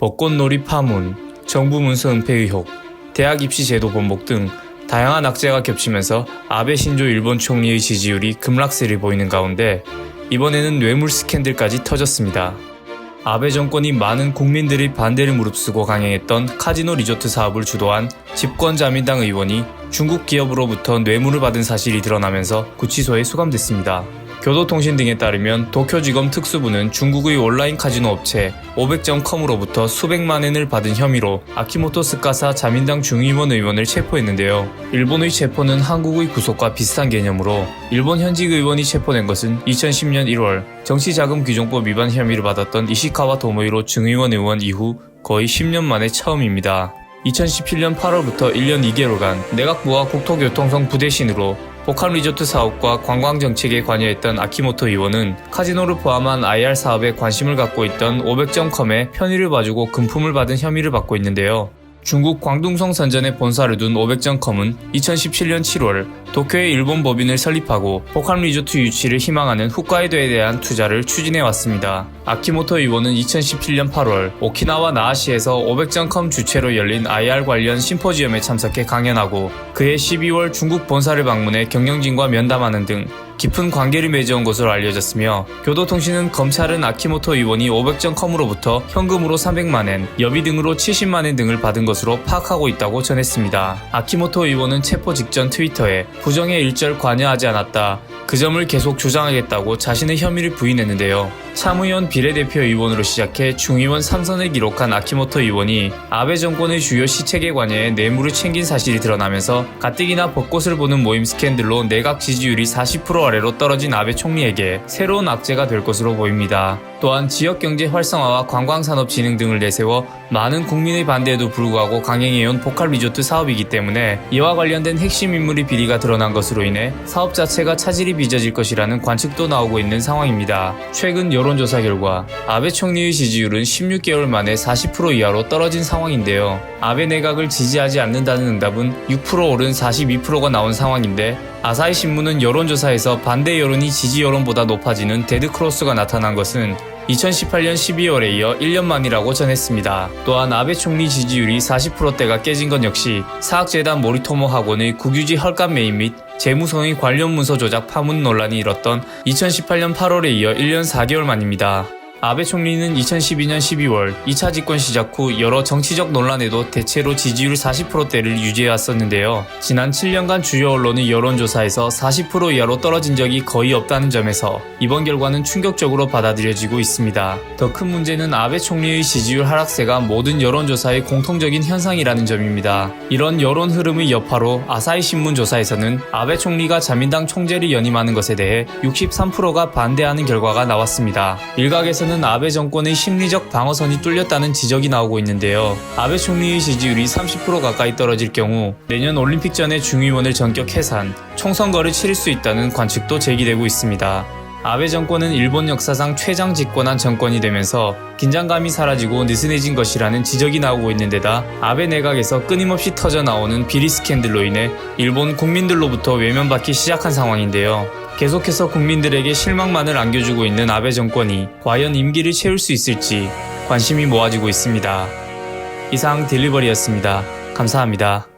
벚꽃놀이 파문, 정부 문서 은폐 의혹, 대학 입시 제도 번복 등 다양한 악재가 겹치면서 아베 신조 일본 총리의 지지율이 급락세를 보이는 가운데 이번에는 뇌물 스캔들까지 터졌습니다. 아베 정권이 많은 국민들의 반대를 무릅쓰고 강행했던 카지노 리조트 사업을 주도한 집권자민당 의원이 중국 기업으로부터 뇌물을 받은 사실이 드러나면서 구치소에 수감됐습니다. 교도통신 등에 따르면 도쿄지검 특수부는 중국의 온라인 카지노 업체 500.com으로부터 수백만 엔을 받은 혐의로 아키모토 스카사 자민당 중의원 의원을 체포했는데요. 일본의 체포는 한국의 구속과 비슷한 개념으로 일본 현직 의원이 체포된 것은 2010년 1월 정치자금규정법 위반 혐의를 받았던 이시카와 도모이로 중의원 의원 이후 거의 10년 만에 처음입니다. 2017년 8월부터 1년 2개월간 내각부와 국토교통성 부대신으로 복합 리조트 사업과 관광 정책에 관여했던 아키모토 의원은 카지노를 포함한 IR 사업에 관심을 갖고 있던 500.com에 편의를 봐주고 금품을 받은 혐의를 받고 있는데요. 중국 광둥성 선전에 본사를 둔 500.com은 2017년 7월 도쿄에 일본 법인을 설립하고 복합 리조트 유치를 희망하는 홋카이도에 대한 투자를 추진해 왔습니다. 아키모토 의원은 2017년 8월 오키나와 나하시에서 500.com 주최로 열린 IR 관련 심포지엄에 참석해 강연하고 그해 12월 중국 본사를 방문해 경영진과 면담하는 등 깊은 관계를 맺어온 것으로 알려졌으며 교도통신은 검찰은 아키모토 의원이 500.com으로부터 현금으로 300만엔, 여비 등으로 70만엔 등을 받은 것으로 파악하고 있다고 전했습니다. 아키모토 의원은 체포 직전 트위터에 부정에 일절 관여하지 않았다. 그 점을 계속 주장하겠다고 자신의 혐의를 부인했는데요. 참의원 비례대표 의원으로 시작해 중의원 3선을 기록한 아키모토 의원이 아베 정권의 주요 시책에 관여해 뇌물을 챙긴 사실이 드러나면서 가뜩이나 벚꽃을 보는 모임 스캔들로 내각 지지율이 40% 아래로 떨어진 아베 총리에게 새로운 악재가 될 것으로 보입니다. 또한 지역경제 활성화와 관광산업 진흥 등을 내세워 많은 국민의 반대에도 불구하고 강행해온 복합 리조트 사업이기 때문에 이와 관련된 핵심 인물의 비리가 드러난 것으로 인해 사업 자체가 차질이 빚어질 것이라는 관측도 나오고 있는 상황입니다. 최근 여론 조사 결과 아베 총리의 지지율은 16개월 만에 40% 이하로 떨어진 상황인데요. 아베 내각을 지지하지 않는다는 응답은 6% 오른 42%가 나온 상황인데 아사히 신문은 여론조사에서 반대 여론이 지지 여론보다 높아지는 데드크로스가 나타난 것은 2018년 12월에 이어 1년 만이라고 전했습니다. 또한 아베 총리 지지율이 40%대가 깨진 건 역시 사학재단 모리토모 학원의 국유지 헐값 매입 및 재무성의 관련 문서 조작 파문 논란이 일었던 2018년 8월에 이어 1년 4개월 만입니다. 아베 총리는 2012년 12월 2차 집권 시작 후 여러 정치적 논란에도 대체로 지지율 40%대를 유지해왔었는데요. 지난 7년간 주요 언론의 여론조사에서 40% 이하로 떨어진 적이 거의 없다는 점에서 이번 결과는 충격적으로 받아들여지고 있습니다. 더 큰 문제는 아베 총리의 지지율 하락세가 모든 여론조사의 공통적인 현상이라는 점입니다. 이런 여론 흐름의 여파로 아사히 신문 조사에서는 아베 총리가 자민당 총재를 연임하는 것에 대해 63%가 반대하는 결과가 나왔습니다. 일각에서는 는 아베 정권의 심리적 방어선이 뚫렸다는 지적이 나오고 있는데요. 아베 총리의 지지율이 30% 가까이 떨어질 경우 내년 올림픽 전에 중의원을 전격 해산, 총선거를 치를 수 있다는 관측도 제기되고 있습니다. 아베 정권은 일본 역사상 최장 집권한 정권이 되면서 긴장감이 사라지고 느슨해진 것이라는 지적이 나오고 있는 데다 아베 내각에서 끊임없이 터져 나오는 비리 스캔들로 인해 일본 국민들로부터 외면받기 시작한 상황인데요. 계속해서 국민들에게 실망만을 안겨주고 있는 아베 정권이 과연 임기를 채울 수 있을지 관심이 모아지고 있습니다. 이상 딜리버리였습니다. 감사합니다.